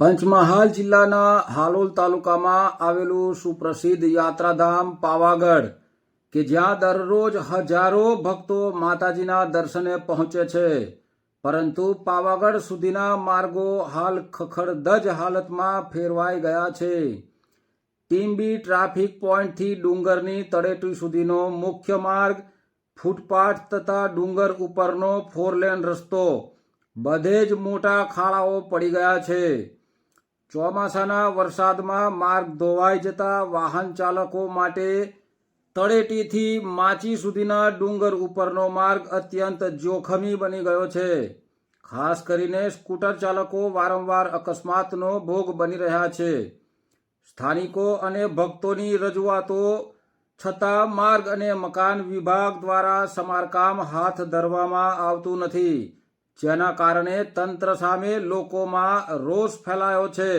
પંચમહાલ જિલ્લાના હાલોલ તાલુકામાં આવેલું સુપ્રસિદ્ધ યાત્રાધામ પાવાગઢ, કે જ્યાં દરરોજ હજારો ભક્તો માતાજીના દર્શને પહોંચે છે. પરંતુ પાવાગઢ સુધીના માર્ગો હાલ ખખડધજ હાલતમાં ફેરવાઈ ગયા છે. ટીમ્બી ટ્રાફિક પોઈન્ટથી ડુંગરની તળેટી સુધીનો મુખ્ય માર્ગ ફૂટપાથ તથા ડુંગર ઉપરનો ફોરલેન રસ્તો. બધે જ મોટા ખાડાઓ પડી ગયા છે. ચોમાસાના વરસાદમાં માર્ગ ધોવાઈ જતા વાહન ચાલકો માટે તળેટીથી માચી સુધીના ડુંગર ઉપરનો માર્ગ અત્યંત જોખમી બની ગયો છે. ખાસ કરીને સ્કૂટર ચાલકો વારંવાર અકસ્માતનો ભોગ બની રહ્યા છે. સ્થાનિકો અને ભક્તોની રજૂઆતો છતાં માર્ગ અને મકાન વિભાગ દ્વારા સમારકામ હાથ ધરવામાં આવતું નથી. જેના કારણે તંત્ર સામે લોકોમાં રોષ ફેલાયો છે.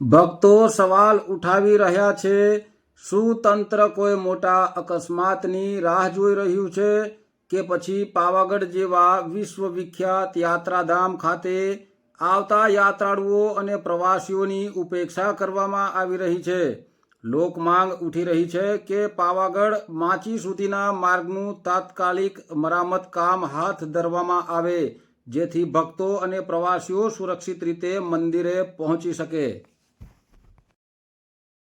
ભક્તો સવાલ ઉઠાવી રહ્યા છે, શું તંત્ર કોઈ મોટા અકસ્માતની રાહ જોઈ રહ્યું છે કે પછી પાવાગઢ જેવા વિશ્વ વિખ્યાત યાત્રાધામ ખાતે આવતા યાત્રાળુઓ અને પ્રવાસીઓની ઉપેક્ષા કરવામાં આવી રહી છે? લોકમાંગ ઉઠી રહી છે કે પાવાગઢ માચી સુધીના માર્ગનું તાત્કાલિક મરામત કામ હાથ ધરવામાં આવે, જેથી ભક્તો અને પ્રવાસીઓ સુરક્ષિત રીતે મંદિરે પહોંચી શકે.